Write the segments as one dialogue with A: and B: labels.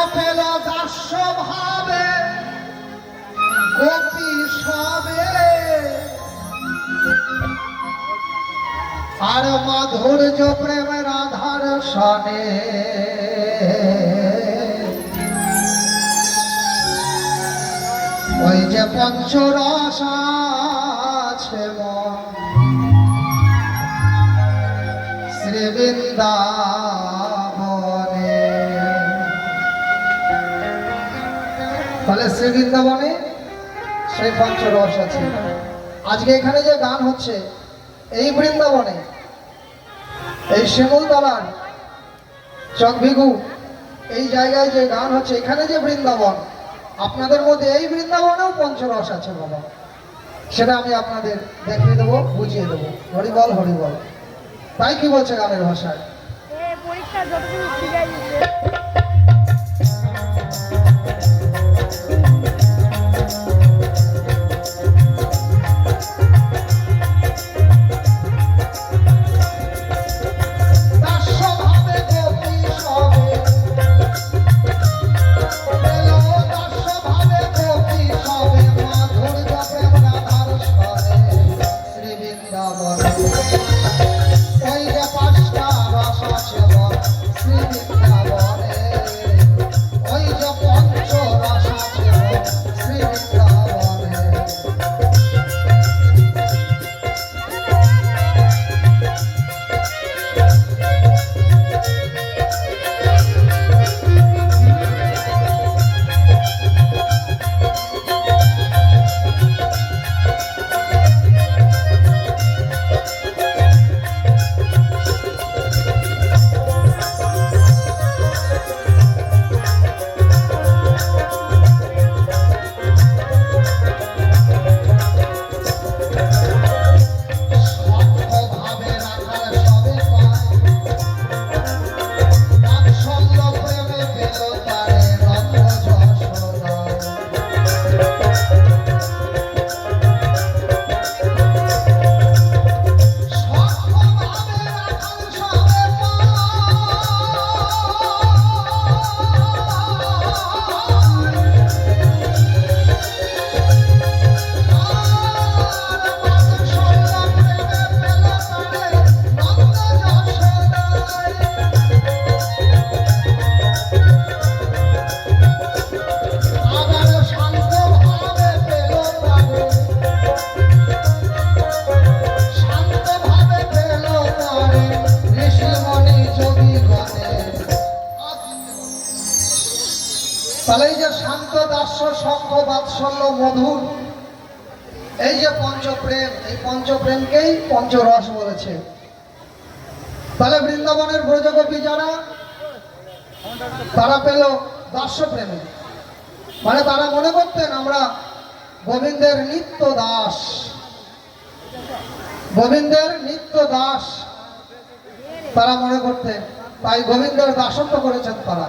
A: অপেলা আর মাধুর্য প্রেমের আধার সনে। ওই যে পঞ্চরসা তাহলে শ্রী বৃন্দাবনে সেই পঞ্চরস আছে। আজকে এখানে যে গান হচ্ছে, এই বৃন্দাবনে, এই শিমুলতলার চকভিগু এই জায়গায় যে গান হচ্ছে, এখানে যে বৃন্দাবন, আপনাদের মধ্যে এই বৃন্দাবনেও পঞ্চরস আছে বাবা। সেটা আমি আপনাদের দেখিয়ে দেবো, বুঝিয়ে দেবো। হরিবল হরিবল তাই কি বলছে গানের ভাষায়?
B: এ পরীক্ষা যতটুকু শিখাই দিচ্ছে।
A: দাস্যভাবে তাহলে এই যে শান্ত দাস্য শঙ্খ বাৎসল্য, মধুর। এই যে পঞ্চপ্রেম, এই পঞ্চপ্রেমকেই পঞ্চরস বলেছে। তাহলে বৃন্দাবনের ব্রজগোপী যারা, তারা পেল দাস্য মানে তারা মনে করতেন আমরা গোবিন্দের নিত্য দাস। গোবিন্দের নিত্য দাস। তারা মনে করতেন, তাই গোবিন্দের দাসত্ব করেছেন তারা।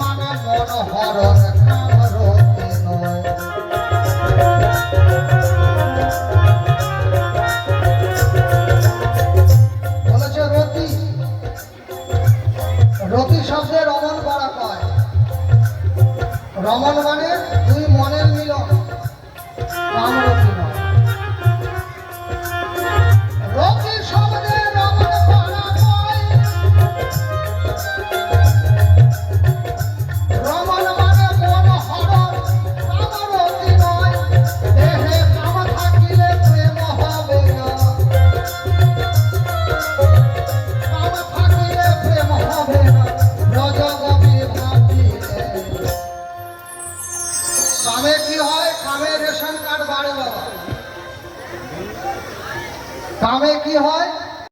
A: মানে মন হরণ কামে কি হয়? রেশন কার্ড কি হয়?